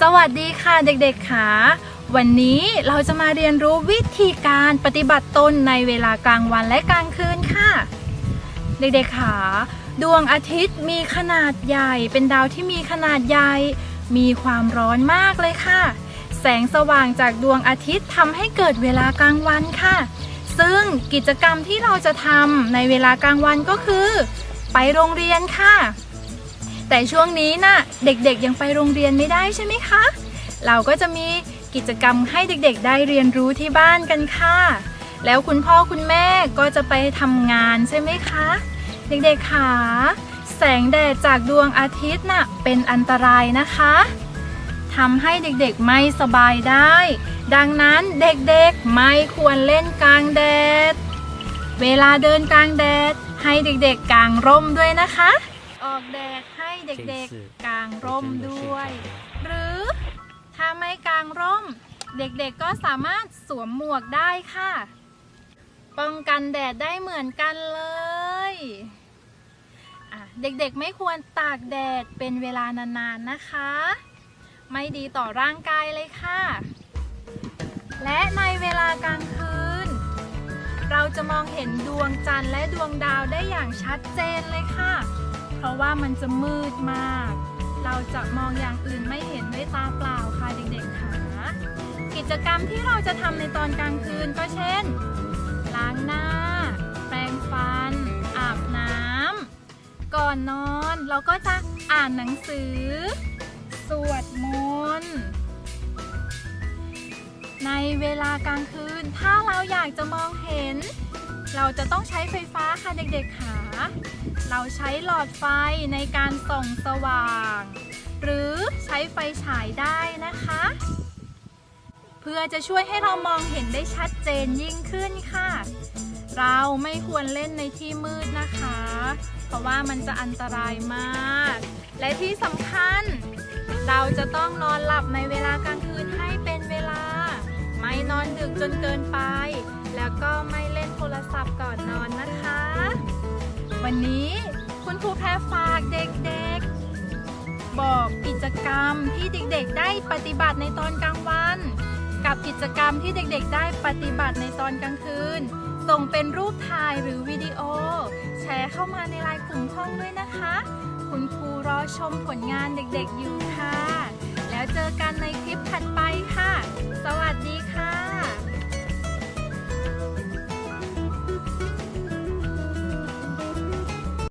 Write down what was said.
สวัสดีค่ะเด็กๆค่ะวันนี้เราจะมาเรียนรู้วิธีการปฏิบัติตนในเวลากลางวันและกลางคืนค่ะ เด็กๆค่ะดวงอาทิตย์มีขนาดใหญ่ เป็นดาวที่มีขนาดใหญ่ มีความร้อนมากเลยค่ะ แสงสว่างจากดวงอาทิตย์ทำให้เกิดเวลากลางวันค่ะ ซึ่งกิจกรรมที่เราจะทำในเวลากลางวันก็คือ ไปโรงเรียนค่ะ แต่ช่วงนี้น่ะเด็กๆยังไปโรงเรียนไม่ได้ใช่ไหมคะ เราก็จะมีกิจกรรมให้เด็กๆ ได้เรียนรู้ที่บ้านกันค่ะ แล้วคุณพ่อคุณแม่ก็จะไปทำงานใช่ไหมคะ เด็กๆค่ะแสงแดดจากดวงอาทิตย์น่ะเป็นอันตรายนะคะทำให้เด็กๆไม่สบายได้ ดังนั้นเด็กๆไม่ควรเล่นกลางแดด เวลาเดินกลางแดดให้เด็กๆกางร่มด้วยนะคะ ออกแดด เด็กๆกางร่มด้วย หรือถ้าไม่กางร่ม เด็กๆก็สามารถสวมหมวกได้ค่ะ ป้องกันแดดได้เหมือนกันเลยอะเด็กๆไม่ควรตากแดดเป็นเวลานานๆนะคะ ไม่ดีต่อร่างกายเลยค่ะ และในเวลากลางคืน เราจะมองเห็นดวงจันทร์และดวงดาวได้อย่างชัดเจนเลยค่ะเพ ราะว่ามันจะมืดมาก เราจะมองอย่างอื่นไม่เห็นด้วยตาเปล่าค่ะเด็กๆค่ะกิจกรรมที่เราจะทำในตอนกลางคืนก็เช่น ล้างหน้า แปรงฟัน อาบน้ำก่อนนอนเราก็จะอ่านหนังสือ สวดมนต์ในเวลากลางคืน ถ้าเราอยากจะมองเห็น เราจะต้องใช้ไฟฟ้าค่ะเด็กๆค่ะเราใช้หลอดไฟในการส่องสว่าง หรือใช้ไฟฉายได้นะคะ เพื่อจะช่วยให้เรามองเห็นได้ชัดเจนยิ่งขึ้นค่ะ เราไม่ควรเล่นในที่มืดนะคะ เพราะว่ามันจะอันตรายมาก และที่สำคัญ เราจะต้องนอนหลับในเวลากลางคืนให้เป็นเวลา ไม่นอนดึกจนเกินไป แล้วก็ไม่เล่น วันนี้คุณครูแพรฝากเด็กๆ บอกกิจกรรมที่เด็กๆ ได้ปฏิบัติในตอนกลางวัน กับกิจกรรมที่เด็กๆ ได้ปฏิบัติในตอนกลางคืน ส่งเป็นรูปถ่ายหรือวิดีโอ แชร์เข้ามาในไลน์กลุ่มห้องด้วยนะคะ คุณครูรอชมผลงานเด็กๆอยู่ค่ะ